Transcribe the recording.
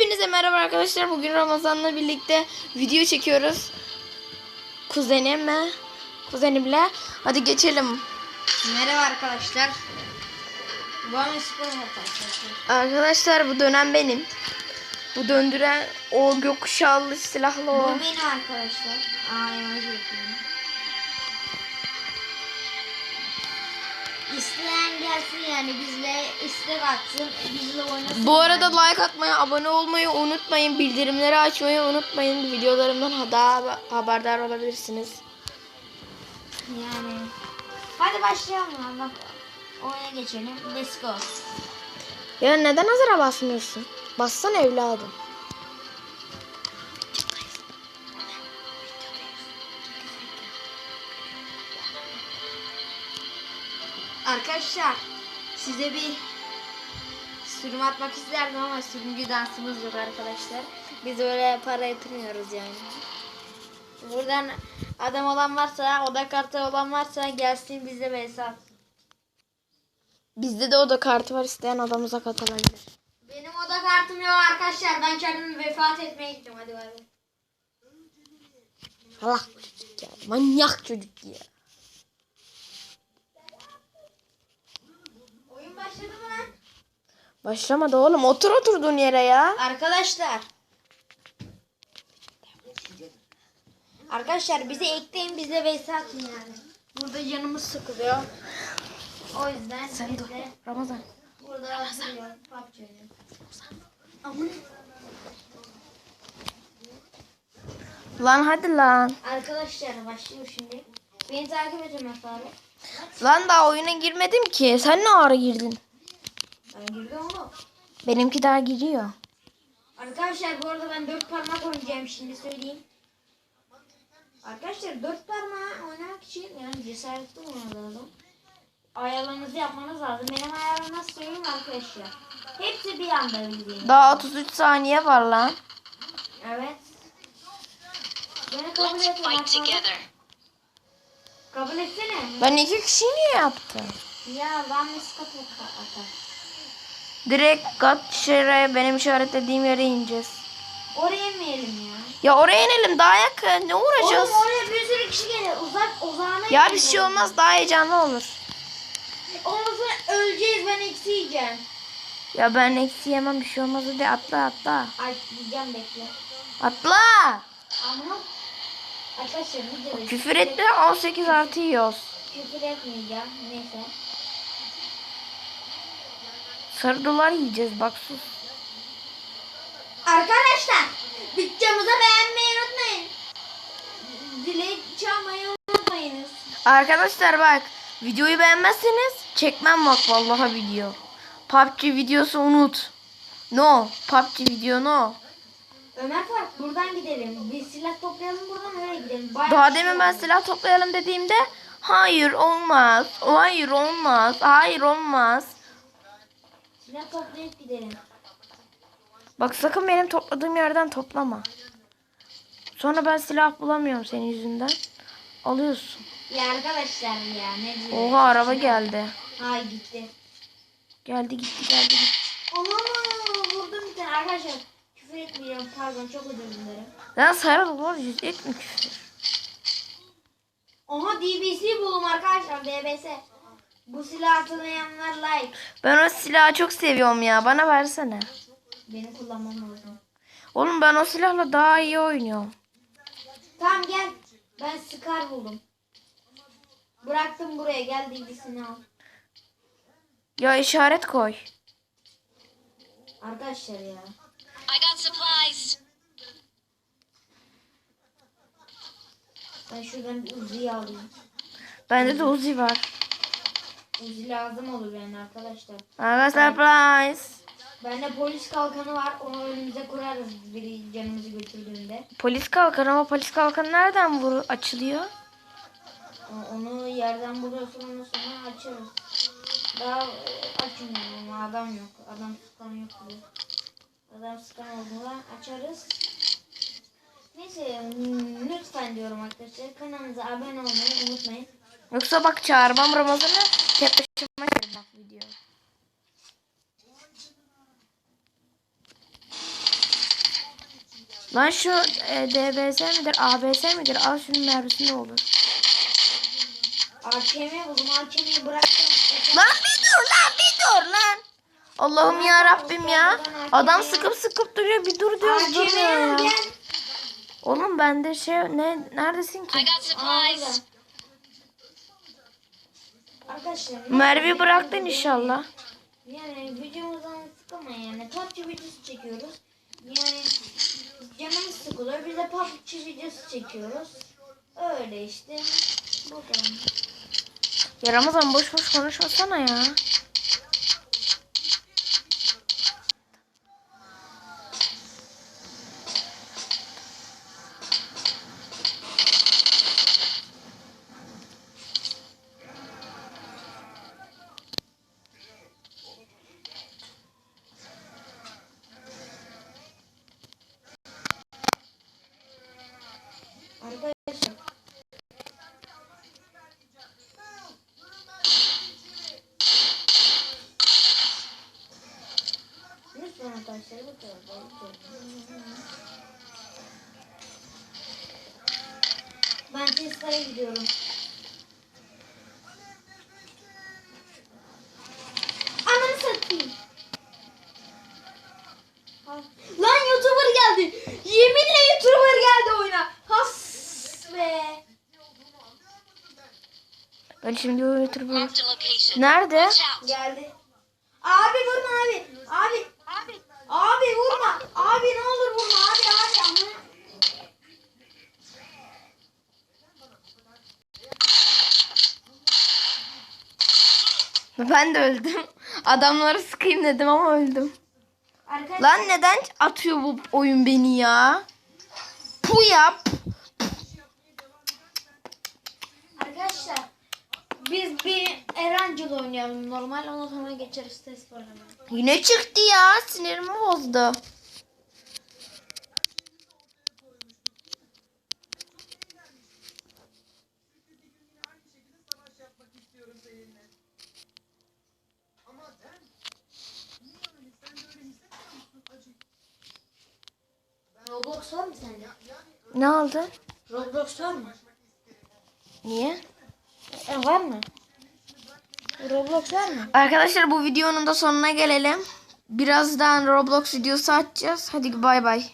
Hepinize merhaba arkadaşlar. Bugün Ramazan'la birlikte video çekiyoruz. Kuzenimle, kuzenimle. Hadi geçelim. Merhaba arkadaşlar. Bu arkadaşlar. Arkadaşlar bu dönem benim. Bu döndüren o gökkuşağlı silahlı o. Bu benim arkadaşlar. Aa İsteyen gelsin yani bizle istek atsın. Bizle oynasın. Bu arada yani. like atmayı, abone olmayı unutmayın. Bildirimleri açmayı unutmayın. Videolarımdan daha haberdar olabilirsiniz. Yani. Hadi başlayalım. Bak. Oyuna geçelim. Let's go. Ya neden hazıra basmıyorsun? Bassana evladım. Arkadaşlar size bir sürüm atmak isterdim ama sürümcü dansımız yok arkadaşlar. Biz öyle para yatırmıyoruz yani. Buradan adam olan varsa, oda kartı olan varsa gelsin bize vs atsın. Bizde de oda kartı var isteyen adamıza katılabilir. Benim oda kartım yok arkadaşlar. Ben kendimi vefat etmeye gittim. Hadi bay bay. Allah çocuk ya. Manyak çocuk ya. Oyun başladı mı lan? Başlamadı oğlum. Otur oturduğun yere ya. Arkadaşlar. Arkadaşlar bize ekleyin bize vs atın yani. Burada canımız sıkılıyor. O yüzden Sen dur. Ramazan. burada. PUBG. Aman. Lan hadi lan. Arkadaşlar başlıyor şimdi. Beni takip edin abi. Lan daha oyuna girmedim ki. Sen ne ara girdin? Ben girdim oğlum. Benimki daha giriyor. Arkadaşlar bu arada ben dört parmak oynayacağım şimdi söyleyeyim. Arkadaşlar dört parmağı oynamak için yani cesaretli olmanız lazım. Ayarlarınızı yapmanız lazım. Benim ayarımı nasıl söyleyeyim arkadaşlar. Hepsi bir anda bildiğiniz. Daha 33 saniye var lan. Evet. Beni kabul et. Fight Kabul etsene. Ben iki kişi niye yaptım? Ya ben miskap atar. Direkt Gatşehir'e benim işaretlediğim yere ineceğiz. Oraya inmeyelim ya. Ya oraya inelim daha yakın. Ne uğraşacağız? Oğlum oraya bir sürü kişi gelir. Uzak uzağına Ya bir şey olmaz daha heyecanlı olur. Sonra öleceğiz ben eksi yiyeceğim. Ya ben eksi yemem bir şey olmaz hadi atla atla. Ay yiyeceğim bekle. Atla. Ama arkadaşlar videoda Küfür etme 18 artı yiyoruz. Küfür etmeyeceğim. Neyse. Sarı dolar yiyeceğiz bak sus. Arkadaşlar videomuzu beğenmeyi unutmayın. Dilek çalmayı unutmayınız. Arkadaşlar bak videoyu beğenmezseniz çekmem bak vallahi video. PUBG videosu unut. No PUBG video no. Ömer Fark buradan gidelim. Bir silah toplayalım buradan öyle gidelim. Bayağı Daha bir şey demin ben silah toplayalım dediğimde hayır olmaz. Hayır olmaz. Hayır olmaz. Silah toplayıp gidelim. Bak sakın benim topladığım yerden toplama. Sonra ben silah bulamıyorum senin yüzünden. Alıyorsun. Ya arkadaşlar ya ne diyor? Oha araba geldi. Hay gitti. Geldi gitti geldi gitti. Aman vurdum bir tane arkadaşlar. Küfür etmeyeceğim pardon çok özür dilerim. Lan sarı dolar yüz etme küfür. Oha DBC buldum arkadaşlar DBS. Bu silah tanıyanlar like. Ben o silahı çok seviyorum ya. Bana versene. Beni kullanmam lazım. Oğlum ben o silahla daha iyi oynuyorum. Tamam gel. Ben Scar buldum. Bıraktım buraya gel DBC'ni al. Ya işaret koy. Arkadaşlar ya. I got supplies. Ben şuradan bir Uzi'yi alayım. Bende de Uzi var. Uzi lazım olur yani arkadaşlar. Arkadaşlar surprise. Bende polis kalkanı var. Onu önümüze kurarız biri canımızı götürdüğünde. Polis kalkan ama polis kalkan nereden vur açılıyor? Onu yerden buluyorsun ondan sonra açarız. Daha e, açmıyorum ama adam yok. Adam sıkan yok diyor. Adam sıkan olduğunda açarız. Neyse lütfen diyorum arkadaşlar. Kanalımıza abone olmayı unutmayın. Yoksa bak çağırmam Ramazan'ı. Tek başıma çekerim bak video. Lan şu e, DBS midir ABS midir? Al şunun mermisinde olur. AKM buldum. AKM'yi bıraktım. Lan bir dur lan bir dur lan. Allah'ım ya Rabbim ya. Adam sıkıp sıkıp duruyor bir dur AKM'yi durmuyor ya. Oğlum bende şey ne neredesin I ki? got supplies. Arkadaşlar. Mervi bıraktın inşallah. Yani videomuzdan sıkılmayın yani. PUBG videosu çekiyoruz. Yani canımız sıkılıyor. Biz de PUBG videosu çekiyoruz. Öyle işte. Kadar. Ya Ramazan boş boş konuşmasana ya. Arkadaşlar. Lütfen bu tarafa. Ben Tesla'ya gidiyorum. Ananı satayım. Lan YouTuber geldi. Yeminle YouTuber geldi oyuna. Has be. Ben şimdi location. Nerede? Geldi. Abi vurma abi. Abi. Abi. Vurma. Abi ne olur vurma. Abi abi ama. Ben de öldüm. Adamları sıkayım dedim ama öldüm. Arkadaşlar. Lan neden atıyor bu oyun beni ya? Pu yap. Arkadaşlar. Biz bir Erancıl oynayalım normal ondan sonra geçeriz test programına. Yine çıktı ya. Sinirimi bozdu. Roblox var mı sende? Ne oldu? Roblox var mı? Niye? E, var mı? Roblox var mı? Arkadaşlar bu videonun da sonuna gelelim. Birazdan Roblox videosu açacağız. Hadi bay bay.